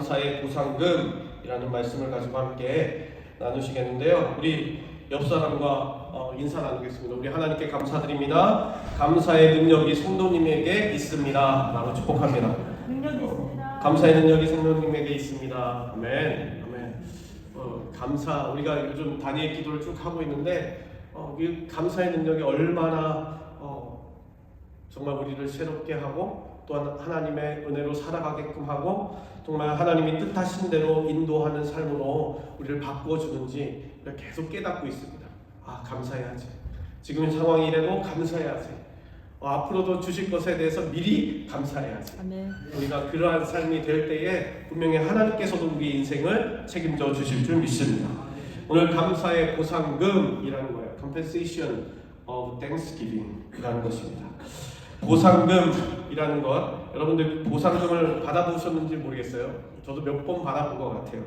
감사의 보상금이라는 말씀을 가지고 함께 나누시겠는데요. 우리 옆 사람과 어, 인사 나누겠습니다. 우리 하나님께 감사드립니다. 감사의 능력이 성도님에게 있습니다. 라고 축복합니다. 능력이 어, 있습니다. 감사의 능력이 성도님에게 있습니다. 아멘. 아멘. 어, 감사. 우리가 요즘 다니엘 기도를 쭉 하고 있는데 어, 그 감사의 능력이 얼마나 어, 정말 우리를 새롭게 하고 또한 하나님의 은혜로 살아가게끔 하고 정말 하나님이 뜻하신 대로 인도하는 삶으로 우리를 바꿔주는지 우리가 계속 깨닫고 있습니다. 아 감사해야지. 지금 상황이 이래도 감사해야지. 어, 앞으로도 주실 것에 대해서 미리 감사해야지. 아멘. 우리가 그러한 삶이 될 때에 분명히 하나님께서도 우리 인생을 책임져 주실 줄 믿습니다. 오늘 감사의 보상금이라는 거예요. Compensation of Thanksgiving이라는 것입니다. 보상금 이라는 것 여러분들 보상금을 받아보셨는지 모르겠어요. 저도 몇 번 받아본 것 같아요.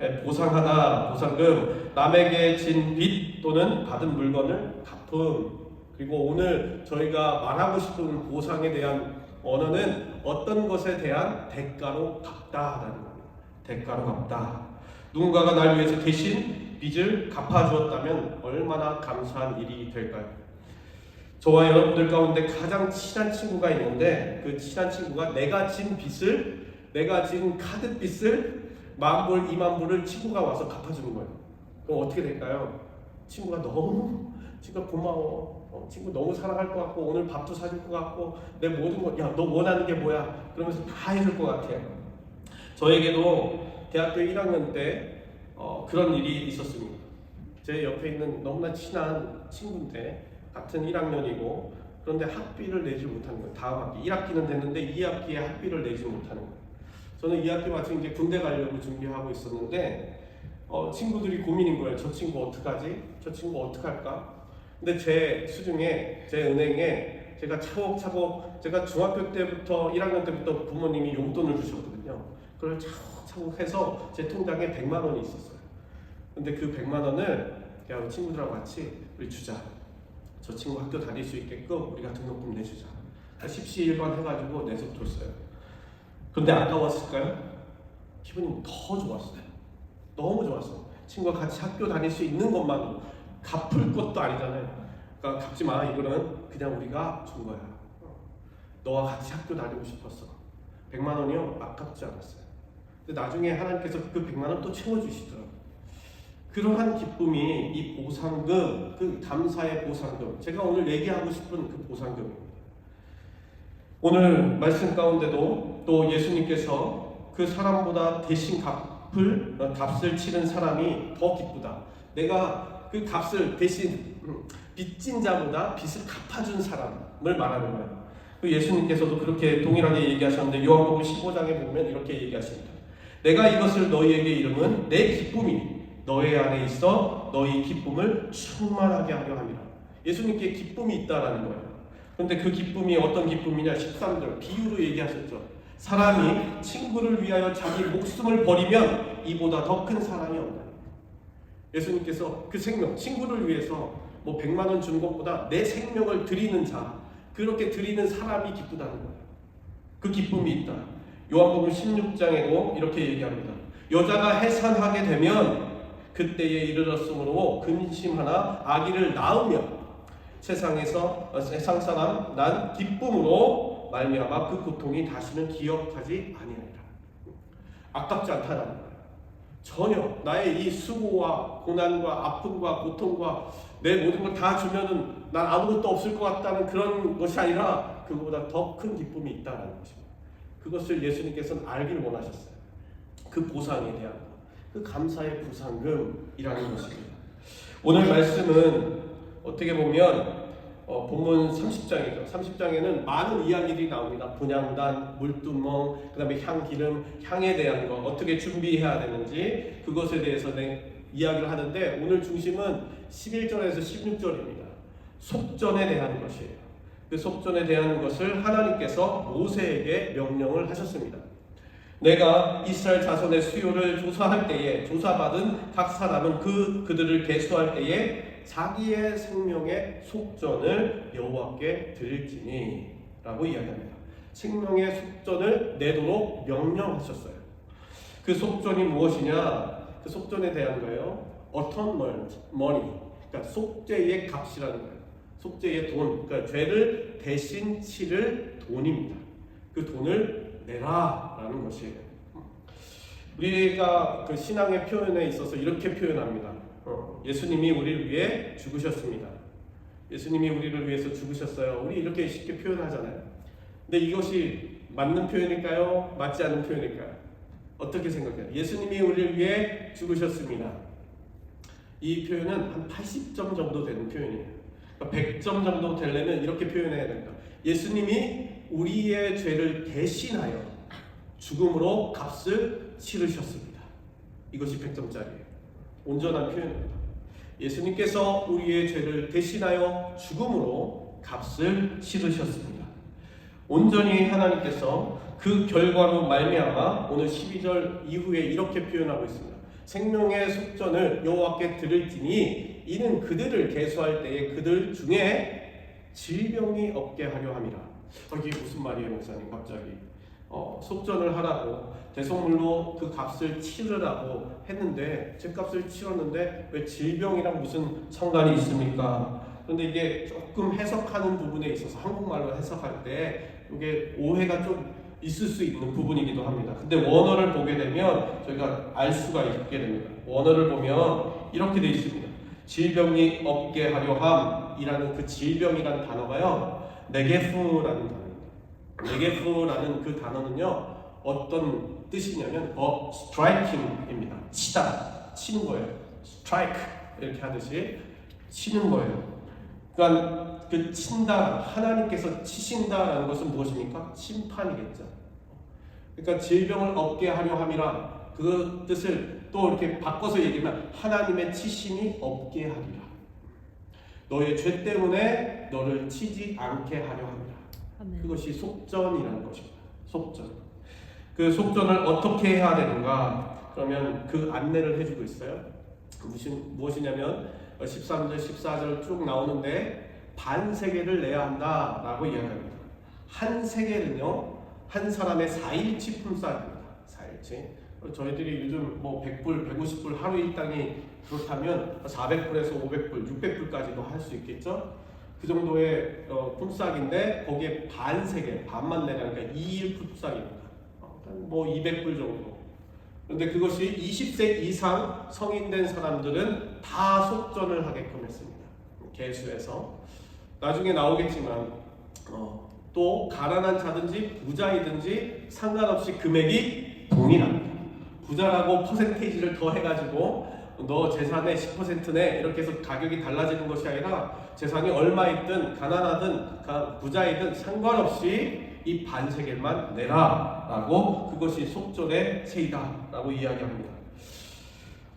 예, 보상하다, 보상금, 남에게 진 빚 또는 받은 물건을 갚음. 그리고 오늘 저희가 말하고 싶은 보상에 대한 언어는 어떤 것에 대한 대가로 갚다라는 겁니다. 대가로 갚다. 누군가가 날 위해서 대신 빚을 갚아주었다면 얼마나 감사한 일이 될까요? 저와 여러분들 가운데 가장 친한 친구가 있는데 그 친한 친구가 내가 진 빚을 내가 진 카드 빚을 만 불, 이만 불을 친구가 와서 갚아주는 거예요. 그럼 어떻게 될까요? 친구가 너무 친구가 고마워. 어, 친구 너무 사랑할 것 같고 오늘 밥도 사줄 것 같고 내 모든 것, 야너 원하는 게 뭐야? 그러면서 다 해줄 것 같아요. 저에게도 대학교 1학년 때 어, 그런 일이 있었습니다. 제 옆에 있는 너무나 친한 친구인데 같은 1학년이고 그런데 학비를 내지 못하는 거예요. 다음 학기 1학기는 됐는데 2학기에 학비를 내지 못하는 거예요. 저는 2학기 마침 이제 군대 가려고 준비하고 있었는데 어, 친구들이 고민인 거예요. 저 친구 어떡하지? 저 친구 어떡할까? 근데 제 수중에 제 은행에 제가 차곡차곡 제가 중학교 때부터 1학년 때부터 부모님이 용돈을 주셨거든요. 그걸 차곡차곡 해서 제 통장에 100만 원이 있었어요. 근데 그 100만 원을 야 친구들하고 같이 우리 주자. 저 친구 학교 다닐 수 있게끔 우리가 등록금 내주자. 십시일반 해가지고 내서 줬어요. 근데 아까웠을까요? 기분이 더 좋았어요. 너무 좋았어요. 친구가 같이 학교 다닐 수 있는 것만으로 갚을 것도 아니잖아요. 그러니까 갚지 마. 이거는 그냥 우리가 준 거야. 너와 같이 학교 다니고 싶었어. 100만 원이요? 아깝지 않았어요. 근데 나중에 하나님께서 그 100만 원 또 채워주시더라고요. 그러한 기쁨이 이 보상금, 그 감사의 보상금, 제가 오늘 얘기하고 싶은 그 보상금입니다. 오늘 말씀 가운데도 또 예수님께서 그 사람보다 대신 갚을 어, 값을 치른 사람이 더 기쁘다. 내가 그 값을 대신 음, 빚진 자보다 빚을 갚아준 사람을 말하는 거예요. 그 예수님께서도 그렇게 동일하게 얘기하셨는데 요한복음 15장에 보면 이렇게 얘기하십니다. 내가 이것을 너희에게 이름은 내 기쁨이니 너희 안에 있어 너희 기쁨을 충만하게 하려 함이라. 예수님께 기쁨이 있다라는 거예요. 그런데 그 기쁨이 어떤 기쁨이냐? 13절 비유로 얘기하셨죠. 사람이 친구를 위하여 자기 목숨을 버리면 이보다 더 큰 사랑이 없다. 예수님께서 그 생명, 친구를 위해서 뭐 100만 원 주는 것보다 내 생명을 드리는 자, 그렇게 드리는 사람이 기쁘다는 거예요. 그 기쁨이 있다. 요한복음 16장에도 이렇게 얘기합니다. 여자가 해산하게 되면 그때에 이르렀으므로 근심하나 아기를 낳으며 세상에서 어, 세상 사람 난 기쁨으로 말미암아 그 고통이 다시는 기억하지 아니하리라. 아깝지 않다는 거예요. 전혀 나의 이 수고와 고난과 아픔과 고통과 내 모든 걸 다 주면은 난 아무것도 없을 것 같다는 그런 것이 아니라 그보다 더 큰 기쁨이 있다는 것입니다. 그것을 예수님께서는 알기를 원하셨어요. 그 보상에 대한 것, 그 감사의 보상금이라는 것입니다. 오늘 말씀은 어떻게 보면 어, 본문 30장이죠. 30장에는 많은 이야기들이 나옵니다. 분양단, 물두멍, 그 다음에 향기름, 향에 대한 것, 어떻게 준비해야 되는지 그것에 대해서 내 이야기를 하는데 오늘 중심은 11절에서 16절입니다. 속전에 대한 것이에요. 그 속전에 대한 것을 하나님께서 모세에게 명령을 하셨습니다. 내가 이스라엘 자손의 수요를 조사할 때에 조사받은 각 사람은 그 그들을 계수할 때에 자기의 생명의 속전을 여호와께 드릴지니라고 이야기합니다. 생명의 속전을 내도록 명령하셨어요. 그 속전이 무엇이냐? 그 속전에 대한 거예요. atonement, money. 그러니까 속죄의 값이라는 거예요. 속죄의 돈. 그러니까 죄를 대신 치를 돈입니다. 그 돈을 내라 라는 것이에요. 우리가 그 신앙의 표현에 있어서 이렇게 표현합니다. 어, 예수님이 우리를 위해 죽으셨습니다. 예수님이 우리를 위해서 죽으셨어요. 우리 이렇게 쉽게 표현하잖아요. 근데 이것이 맞는 표현일까요? 맞지 않는 표현일까요? 어떻게 생각해요? 예수님이 우리를 위해 죽으셨습니다. 이 표현은 한 80점 정도 되는 표현이에요. 그러니까 100점 정도 되려면 이렇게 표현해야 됩니다. 예수님이 우리의 죄를 대신하여 죽음으로 값을 치르셨습니다. 이것이 100점짜리예요. 온전한 표현입니다. 예수님께서 우리의 죄를 대신하여 죽음으로 값을 치르셨습니다. 온전히 하나님께서 그 결과로 말미암아 오늘 12절 이후에 이렇게 표현하고 있습니다. 생명의 속전을 여호와께 드릴지니 이는 그들을 계수할 때에 그들 중에 질병이 없게 하려 함이라. 어, 이게 무슨 말이에요, 목사님? 갑자기 어, 속전을 하라고 대속물로 그 값을 치르라고 했는데 제 값을 치렀는데 왜 질병이랑 무슨 상관이 있습니까? 그런데 이게 조금 해석하는 부분에 있어서 한국말로 해석할 때 이게 오해가 좀 있을 수 있는 부분이기도 합니다. 근데 원어를 보게 되면 저희가 알 수가 있게 됩니다. 원어를 보면 이렇게 되어 있습니다. 질병이 없게 하려 함이라는 그 질병이라는 단어가요. 네게프라는 단어입니다. 네게프라는 그 단어는요. 어떤 뜻이냐면 어 striking입니다. 치다, 치는 거예요. strike 이렇게 하듯이 치는 거예요. 그러니까 그 친다 하나님께서 치신다라는 것은 무엇입니까? 심판이겠죠. 그러니까 질병을 얻게 하려 함이라 그 뜻을 또 이렇게 바꿔서 얘기하면 하나님의 치심이 없게 하리라. 너의 죄 때문에 너를 치지 않게 하려 함이라. 아멘. 그것이 속전이라는 것입니다. 속전. 그 속전을 어떻게 해야 되는가? 그러면 그 안내를 해주고 있어요. 무슨 무엇이냐면 13절, 14절 쭉 나오는데 반 세계를 내야 한다라고 이야기합니다. 한 세계는요 한 사람의 4일치 품삯입니다. 4일치. 저희들이 요즘 뭐 100불, 150불 하루 일당이 그렇다면 400불에서 500불, 600불까지도 할 수 있겠죠. 그 정도의 어, 품삯인데 거기에 반 세계, 반만 내라니까 2일 품삯입니다. 어, 뭐 200불 정도. 그런데 그것이 20세 이상 성인된 사람들은 다 속전을 하게끔 했습니다. 개수에서 나중에 나오겠지만 어, 또 가난한 자든지 부자이든지 상관없이 금액이 동일합니다. 부자라고 퍼센테이지를 더 해가지고 너 재산의 10%네 이렇게 해서 가격이 달라지는 것이 아니라 재산이 얼마 있든 가난하든 가- 부자이든 상관없이 이 반세겔만 내라라고 그것이 속전의 세이다라고 이야기합니다.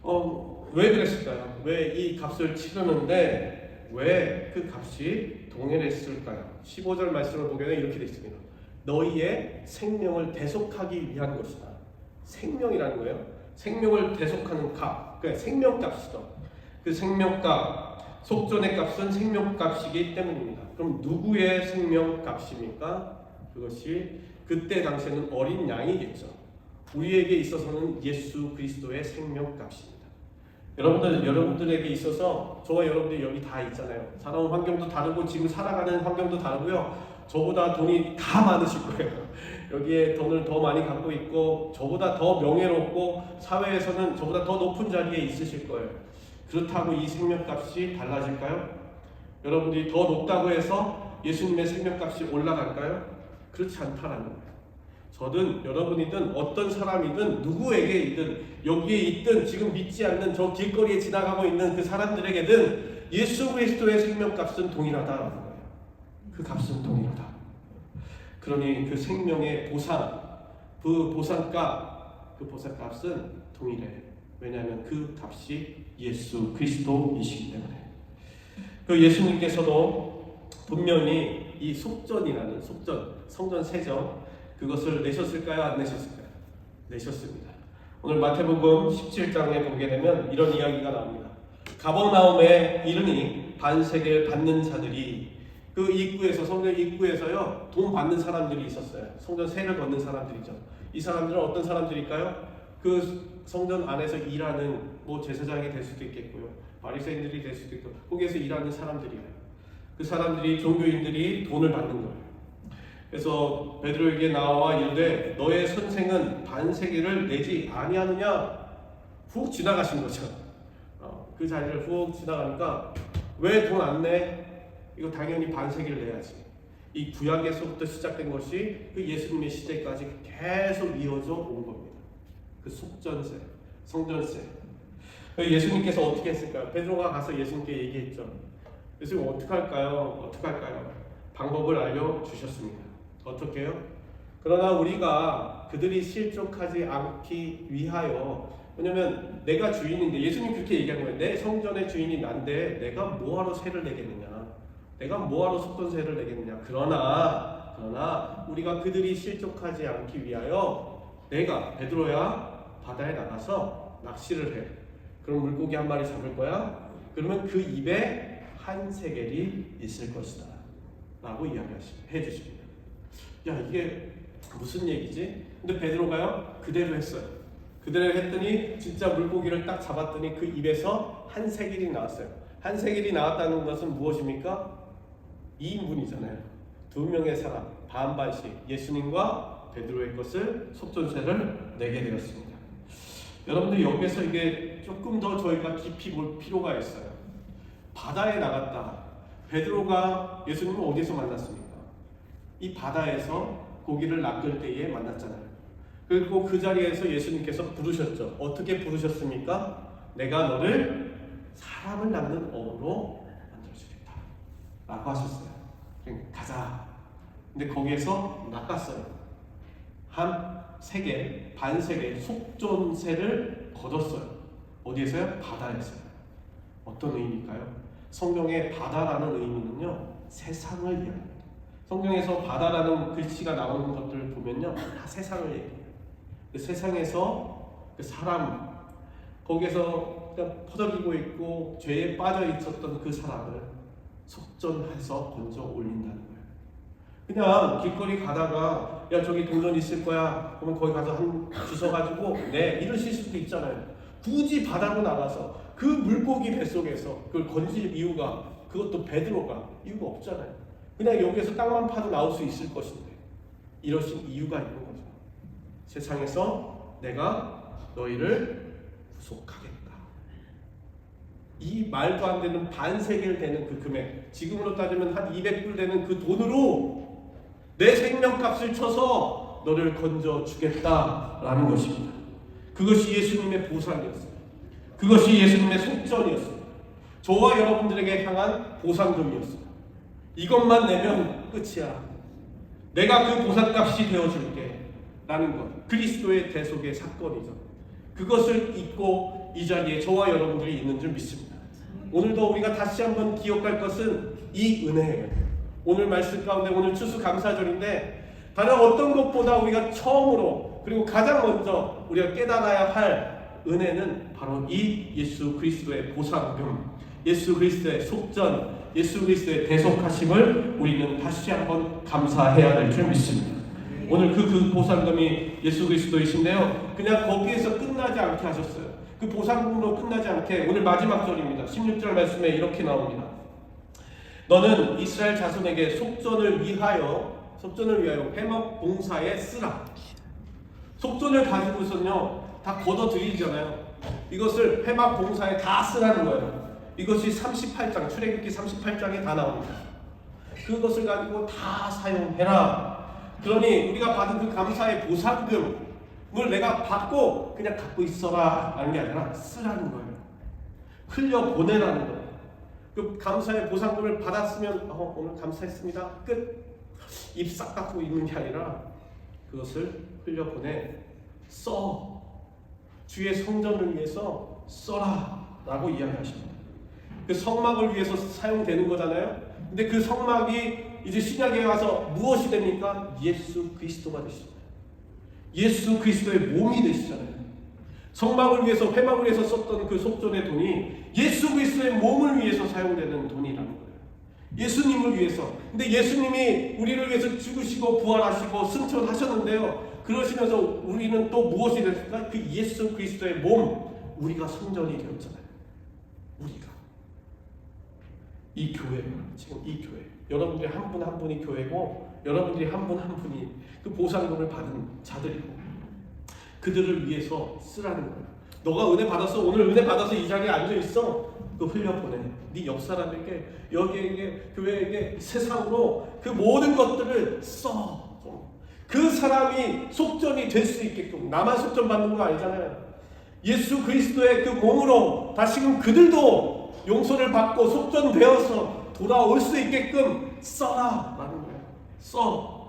어, 왜 그랬을까요? 왜 이 값을 치르는데 왜 그 값이 동일했을까요? 15절 말씀을 보게 이렇게 되어 있습니다. 너희의 생명을 대속하기 위한 것이다. 생명이라는 거예요. 생명을 대속하는 값. 그 생명값이죠. 그 생명값, 속전의 값은 생명값이기 때문입니다. 그럼 누구의 생명값입니까? 그것이 그때 당시에는 어린 양이겠죠. 우리에게 있어서는 예수 그리스도의 생명값입니다. 여러분들 여러분들에게 있어서 저와 여러분들 여기 다 있잖아요. 살아온 환경도 다르고 지금 살아가는 환경도 다르고요. 저보다 돈이 다 많으실 거예요. 여기에 돈을 더 많이 갖고 있고 저보다 더 명예롭고 사회에서는 저보다 더 높은 자리에 있으실 거예요. 그렇다고 이 생명값이 달라질까요? 여러분들이 더 높다고 해서 예수님의 생명값이 올라갈까요? 그렇지 않다라는 거예요. 저든 여러분이든 어떤 사람이든 누구에게이든 여기에 있든 지금 믿지 않는 저 길거리에 지나가고 있는 그 사람들에게든 예수 그리스도의 생명값은 동일하다라는 거예요. 그 값은 동일하다. 그러니 그 생명의 보상, 그 보상값, 그 보상값은 동일해. 왜냐하면 그 값이 예수 그리스도이시기 때문에. 그 예수님께서도 분명히 이 속전이라는 속전, 성전 세정 그것을 내셨을까요? 안 내셨을까요? 내셨습니다. 오늘 마태복음 17장에 보게 되면 이런 이야기가 나옵니다. 가버나움에 이르니 반세계를 받는 자들이 그 입구에서 성전 입구에서요 돈 받는 사람들이 있었어요. 성전 세를 걷는 사람들이죠. 이 사람들은 어떤 사람들일까요? 그 성전 안에서 일하는 뭐 제사장이 될 수도 있겠고요. 바리새인들이 될 수도 있고 거기에서 일하는 사람들이에요. 그 사람들이 종교인들이 돈을 받는 거예요. 그래서 베드로에게 나와 이르되 너의 선생은 반세기를 내지 아니하느냐 훅 지나가신 거죠. 어, 그 자리를 훅 지나가니까 왜 돈 안 내? 이거 당연히 반세기를 내야지. 이 구약에서부터 시작된 것이 그 예수님의 시대까지 계속 이어져 온 겁니다. 그 속전세, 성전세. 예수님께서 어떻게 했을까요? 베드로가 가서 예수님께 얘기했죠. 예수님 어떻게 할까요? 어떻게 할까요? 방법을 알려 주셨습니다. 어떻게요? 그러나 우리가 그들이 실족하지 않기 위하여 왜냐면 내가 주인인데 예수님 그렇게 얘기하는 거예요. 내 성전의 주인이 난데 내가 뭐하러 세를 내겠느냐? 내가 뭐하러 속전세를 내겠느냐? 그러나 그러나 우리가 그들이 실족하지 않기 위하여 내가 베드로야 바다에 나가서 낚시를 해. 그럼 물고기 한 마리 잡을 거야. 그러면 그 입에 한 세겔이 있을 것이다. 라고 이야기해 주십니다. 야 이게 무슨 얘기지? 근데 베드로가요 그대로 했어요. 그대로 했더니 진짜 물고기를 딱 잡았더니 그 입에서 한 세겔이 나왔어요. 한 세겔이 나왔다는 것은 무엇입니까? 2인분이잖아요. 두 명의 사람 반반씩 예수님과 베드로의 것을 속전세를 내게 되었습니다. 여러분들 여기서 이게 조금 더 저희가 깊이 볼 필요가 있어요. 바다에 나갔다. 베드로가 예수님을 어디서 만났습니까? 이 바다에서 고기를 낚을 때에 만났잖아요. 그리고 그 자리에서 예수님께서 부르셨죠. 어떻게 부르셨습니까? 내가 너를 사람을 낚는 어로 만들어주겠다. 라고 하셨어요. 그냥 가자. 근데 거기에서 낚았어요. 한 세 개, 반세 개, 속존새를 거뒀어요. 어디에서요? 바다에서요. 어떤 의미일까요? 성경의 바다라는 의미는요, 세상을 이야기합니다. 성경에서 바다라는 글씨가 나오는 것들을 보면요, 다 세상을 얘기해요. 그 세상에서 그 사람, 거기에서 퍼덕이고 있고 죄에 빠져 있었던 그 사람을 속전해서 건져 올린다는 거예요. 그냥 길거리 가다가 야 저기 동전 있을 거야 그러면 거기 가서 한 주워 가지고 네 이러실 수도 있잖아요. 굳이 바다로 나가서 그 물고기 뱃속에서 그걸 건질 이유가 그것도 베드로가 이유가 없잖아요. 그냥 여기에서 땅만 파도 나올 수 있을 것인데 이러신 이유가 있는 거죠. 세상에서 내가 너희를 구속하겠다. 이 말도 안 되는 반세계를 되는 그 금액, 지금으로 따지면 한 200불 되는 그 돈으로 내 생명값을 쳐서 너를 건져 주겠다라는 것입니다. 그것이 예수님의 보상이었어요. 그것이 예수님의 속전이었어요. 저와 여러분들에게 향한 보상금이었어요. 이것만 내면 끝이야. 내가 그 보상값이 되어줄게. 라는 것. 그리스도의 대속의 사건이죠. 그것을 잊고 이 자리에 저와 여러분들이 있는 줄 믿습니다. 오늘도 우리가 다시 한번 기억할 것은 이 은혜예요. 오늘 말씀 가운데 오늘 추수 감사절인데 다른 어떤 것보다 우리가 처음으로 그리고 가장 먼저 우리가 깨달아야 할 은혜는 바로 이 예수 그리스도의 보상금, 예수 그리스도의 속전, 예수 그리스도의 대속하심을 우리는 다시 한번 감사해야 될 줄 믿습니다. 오늘 그, 그 보상금이 예수 그리스도이신데요. 그냥 거기에서 끝나지 않게 하셨어요. 그 보상금으로 끝나지 않게 오늘 마지막 절입니다. 16절 말씀에 이렇게 나옵니다. 너는 이스라엘 자손에게 속전을 위하여 속전을 위하여 회막 봉사에 쓰라. 속전을 가지고서는요 다 걷어 드리잖아요. 이것을 회막 봉사에 다 쓰라는 거예요. 이것이 38장 출애굽기 38장에 다 나옵니다. 그것을 가지고 다 사용해라. 그러니 우리가 받은 그 감사의 보상금 을 내가 받고 그냥 갖고 있어라 하는 게 아니라 쓰라는 거예요. 흘려 보내라는 거예요. 그 감사의 보상금을 받았으면 어, 오늘 감사했습니다. 끝. 입싹 닫고 있는 게 아니라 그것을 흘려 보내 써 주의 성전을 위해서 써라 라고 이야기하십니다. 그 성막을 위해서 사용되는 거잖아요. 근데 그 성막이 이제 신약에 와서 무엇이 됩니까? 예수 그리스도가 되십니다. 예수 그리스도의 몸이 되시잖아요. 성막을 위해서 회막을 위해서 썼던 그 속전의 돈이 예수 그리스도의 몸을 위해서 사용되는 돈이라는 거예요. 예수님을 위해서. 근데 예수님이 우리를 위해서 죽으시고 부활하시고 승천하셨는데요. 그 그러시면서 우리는 또 무엇이 됐을까? 그 예수 그리스도의 몸, 우리가 성전이 되었잖아요. 우리가. 이 교회, 지금 이 교회. 여러분들이 한분 한 분이 교회고, 여러분들이 한분한 분이 그 보상금을 받은 자들이고, 그들을 위해서 쓰라는 거예요. 너가 은혜 받았어. 오늘 은혜 받아서 이 자리에 앉아 있어. 그 흘려보내. 네 옆 사람에게, 여기에게, 교회에게, 세상으로 그 모든 것들을 써. 좀. 그 사람이 속전이 될 수 있게끔 나만 속전 받는 거 아니잖아요. 예수 그리스도의 그 몸으로 다시금 그들도 용서를 받고 속전되어서 돌아올 수 있게끔 써라 라는 거예요. 써.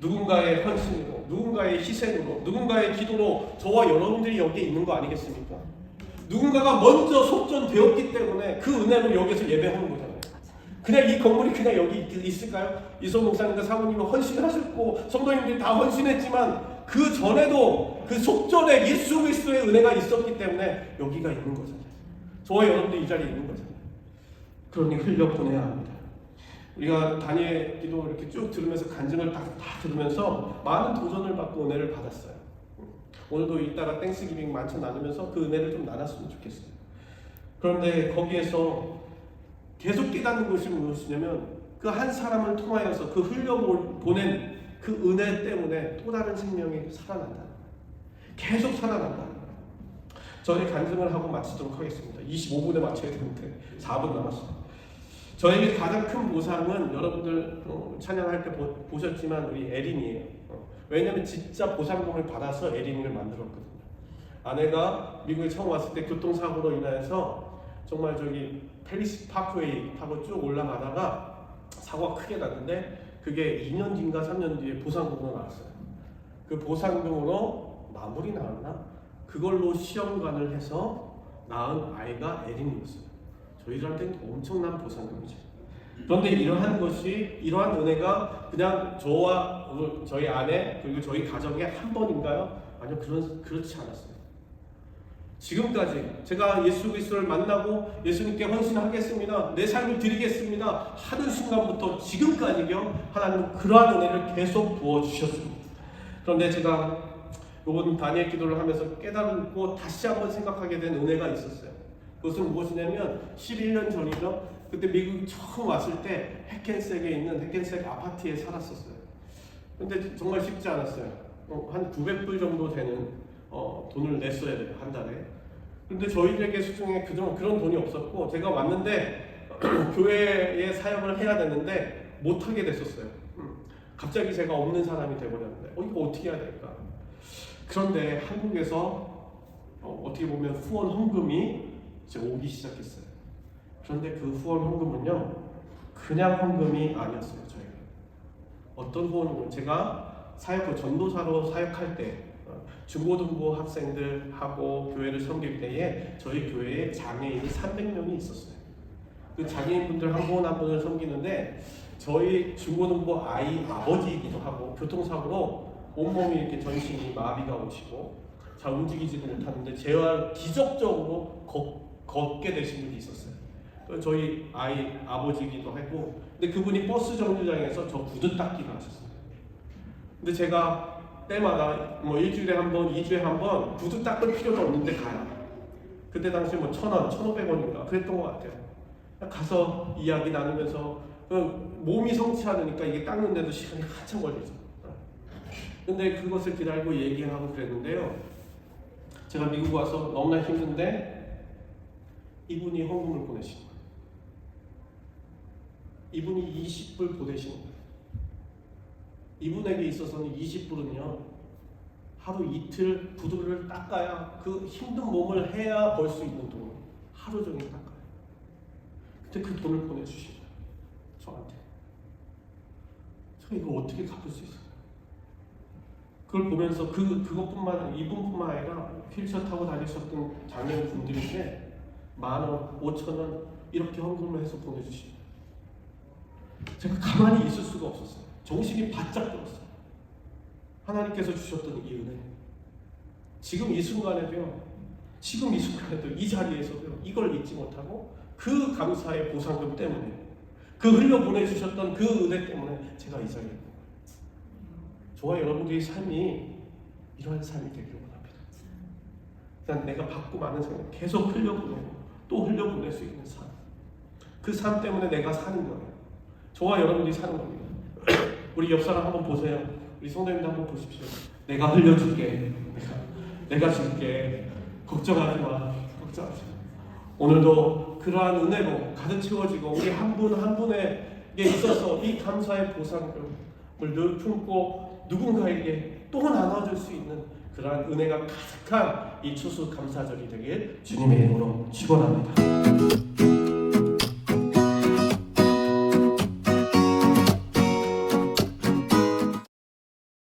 누군가의 헌신으로, 누군가의 희생으로, 누군가의 기도로 저와 여러분들이 여기에 있는 거 아니겠습니까? 누군가가 먼저 속전되었기 때문에 그 은혜로 여기서 예배하는 거잖아요. 그냥 이 건물이 그냥 여기 있- 있을까요? 이소 목사님과 사모님은 헌신하셨고 성도님들이 다 헌신했지만 그 전에도 그 속전에 예수 그리스도의 은혜가 있었기 때문에 여기가 있는 거잖아요. 저와 여러분들 이 자리에 있는 거잖아요. 그러니 흘려 보내야 합니다. 우리가 다니엘 기도 이렇게 쭉 들으면서 간증을 다, 다 들으면서 많은 도전을 받고 은혜를 받았어요. 오늘도 이따가 땡스기빙 만찬 나누면서 그 은혜를 좀 나눴으면 좋겠어요. 그런데 거기에서 계속 깨닫는 것이 무엇이냐면 그 한 사람을 통하여서 그 흘려 보낸 그 은혜 때문에 또 다른 생명이 살아난다. 계속 살아난다. 저희 간증을 하고 마치도록 하겠습니다. 25분에 마쳐야 되는데 4분 남았어요. 저에게 가장 큰 보상은 여러분들 어, 찬양할 때 보, 보셨지만 우리 에린이에요. 어, 왜냐하면 진짜 보상금을 받아서 에린이를 만들었거든요. 아내가 미국에 처음 왔을 때 교통사고로 인해서 정말 저기 펠리스 파크웨이 타고 쭉 올라가다가 사고가 크게 났는데 그게 2년 뒤인가 3년 뒤에 보상금으로 나왔어요. 그 보상금으로 마무리 나왔나? 그걸로 시험관을 해서 낳은 아이가 에린이었어요. 저희들한테는 엄청난 보상금이죠. 그런데 이러한 것이 이러한 은혜가 그냥 저와 저희 아내 그리고 저희 가정에 한 번인가요? 아니요 그런 그렇지 않았어요. 지금까지 제가 예수 그리스도를 만나고 예수님께 헌신하겠습니다. 내 삶을 드리겠습니다. 하는 순간부터 지금까지요 하나님은 그러한 은혜를 계속 부어 주셨습니다. 그런데 제가 요번 다니엘 기도를 하면서 깨달고 다시 한번 생각하게 된 은혜가 있었어요. 그것은 무엇이냐면 11년 전이죠. 그때 미국 처음 왔을 때 해켄색에 있는 해켄색 아파트에 살았었어요. 근데 정말 쉽지 않았어요. 어, 한 900불 정도 되는 어, 돈을 냈어야 돼요 한 달에. 근데 저희에게 수중에 그동안 그런 돈이 없었고 제가 왔는데 교회에 사역을 해야 되는데 못 하게 됐었어요. 음. 갑자기 제가 없는 사람이 돼버렸는데 어 이거 어떻게 해야 될까? 그런데 한국에서 어, 어떻게 보면 후원 헌금이 이제 오기 시작했어요. 그런데 그 후원 헌금은요, 그냥 헌금이 아니었어요, 저희가. 어떤 후원은 제가 사역, 전도사로 사역할 때, 어, 중고등부 학생들하고 교회를 섬길 때에 저희 교회에 장애인이 300명이 있었어요. 그 장애인분들 한 분 한 분을 섬기는데 저희 중고등부 아이 아버지이기도 하고 교통사고로 온몸이 이렇게 전신이 마비가 오시고 잘 움직이지도 못하는데 재활 기적적으로 걷, 걷게 되신 분이 있었어요. 그 저희 아이 아버지이기도 하고 근데 그분이 버스 정류장에서 저 구두 닦기를 하셨어요. 근데 제가 때마다 뭐 일주일에 한 번, 이주에 한번 구두 닦을 필요도 없는데 가요. 그때 당시 뭐 천 원, 천오백 원인가 그랬던 것 같아요. 가서 이야기 나누면서 그 몸이 성치 않으니까 이게 닦는데도 시간이 한참 걸리죠. 근데 그것을 기다리고 얘기하고 그랬는데요. 제가 미국 와서 너무나 힘든데 이분이 헌금을 보내신 거예요. 이분이 20불 보내신 거예요. 이분에게 있어서는 20불은요. 하루 이틀 구두를 닦아야 그 힘든 몸을 해야 벌 수 있는 돈. 하루 종일 닦아요. 근데 그 돈을 보내주신 거예요. 저한테. 저 이거 어떻게 갚을 수 있어요? 그걸 보면서 그 그것뿐만 아니라 이분뿐만 아니라 휠체어 타고 다니셨던 장애인 분들인데 만 원, 오천 원 이렇게 헌금을 해서 보내주시고 제가 가만히 있을 수가 없었어요. 정신이 바짝 들었어요. 하나님께서 주셨던 이 은혜. 지금 이 순간에도요. 지금 이 순간에도 이 자리에서도요. 이걸 잊지 못하고 그 감사의 보상금 때문에 그 흘려 보내주셨던 그 은혜 때문에 제가 이 자리에 있는 거예요. 저와 여러분들의 삶이 이러한 삶이 되기를 원합니다. 그냥 내가 받고 많은 생각 계속 흘려보내고 또 흘려보낼 수 있는 삶. 그 삶 때문에 내가 사는 거예요. 저와 여러분들이 사는 겁니다. 우리 옆 사람 한번 보세요. 우리 성도님들 한번 보십시오. 내가 흘려줄게. 내가 내가 줄게. 걱정하지 마. 걱정하지 마. 오늘도 그러한 은혜로 가득 채워지고 우리 한 분한 분에게 있어서 이 감사의 보상을 늘 품고 누군가에게 또 나눠줄 수 있는 그러한 은혜가 가득한 이 추수 감사절이 되길 주님의 이름으로 축원합니다.